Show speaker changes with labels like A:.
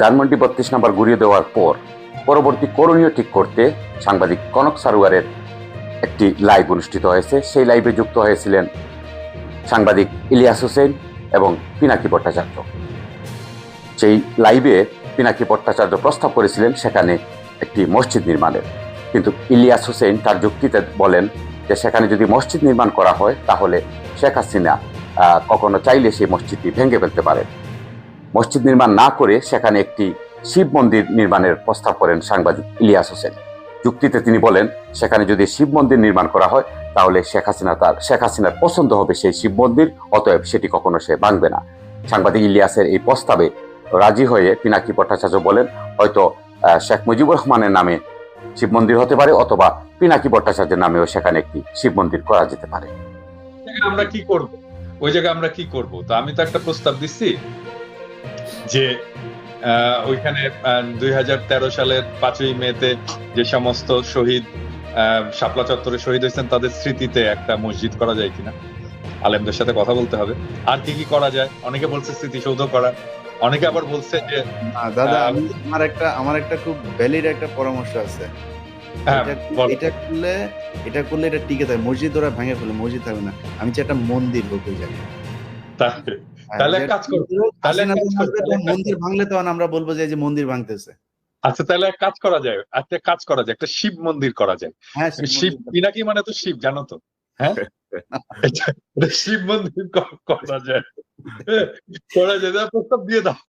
A: ধানমন্ডি বত্রিশ নাম্বার ঘুরিয়ে দেওয়ার পর পরবর্তী করণীয় ঠিক করতে সাংবাদিক কনক সারোয়ারের একটি লাইভ অনুষ্ঠিত হয়েছে। সেই লাইভে যুক্ত হয়েছিলেন সাংবাদিক ইলিয়াস হোসেন এবং পিনাকি ভট্টাচার্য। সেই লাইভে পিনাকি ভট্টাচার্য প্রস্তাব করেছিলেন সেখানে একটি মসজিদ নির্মাণের। কিন্তু ইলিয়াস হোসেন তার যুক্তিতে বলেন যে, সেখানে যদি মসজিদ নির্মাণ করা হয়, তাহলে শেখ হাসিনা কখনো চাইলে সেই মসজিদটি ভেঙে ফেলতে পারেন। মসজিদ নির্মাণ না করে সেখানে একটি শিব মন্দির নির্মাণের প্রস্তাব করেন সাংবাদিক ইলিয়াস হোসেন। যুক্তিতে তিনি বলেন, সেখানে যদি শিব মন্দির নির্মাণ করা হয়, তাহলে শেখ হাসিনা তার, শেখ হাসিনার পছন্দ হবে সেই শিব মন্দির, অতএব সেটি কখনো সে ভাঙবে না। সাংবাদিক ইলিয়াসের এই প্রস্তাবে রাজি হয়ে পিনাকি ভট্টাচার্য বলেন, হয়তো শেখ মুজিবুর রহমানের নামে শিব মন্দির হতে পারে, অথবা পিনাকি ভট্টাচার্যের নামেও সেখানে একটি শিব মন্দির করা যেতে পারে।
B: আমরা কি করব? ওই জায়গায় আমরা কি করব? তো আমি তো একটা প্রস্তাব দিচ্ছি যে ওইখানে দুই হাজার তেরো সালের পাঁচই মেতে যে সমস্ত শহীদ শাপলা চত্বরে শহীদ হয়েছেন তাদের স্মৃতিতে একটা মসজিদ করা যায় কিনা? আলেমদের সাথে কথা বলতে হবে। আর কি কি করা যায়? অনেকে বলছে স্মৃতিসৌধ করা। অনেকে আবার বলছে যে
C: না, দাদা আমি আমার একটা আমার একটা খুব ভ্যালিড একটা পরামর্শ আছে।
B: হ্যাঁ,
C: এটা এটা করলে এটা করলে এটা টিকে থাকে। মসজিদ ওরা ভেঙে ফেলে। মসজিদ থাকবে না। আমি চাই একটা মন্দির হোক ওই জায়গায়।
B: তাহলে
C: হ্যাঁ,
B: এক কাজ করো, তাহলে এক কাজ করো, তাহলে
C: মন্দির ভাঙলে তখন আমরা বলব যে এই যে মন্দির ভাঙতেছে।
B: আচ্ছা তাহলে এক কাজ করা যায় একটা কাজ করা যায় একটা শিব মন্দির করা যায়।
C: হ্যাঁ
B: শিব পিনাকি মানে তো শিব জানো তো? হ্যাঁ? শিব মন্দির করা যায়। করা যায় প্রস্তাব দিয়ে দাও।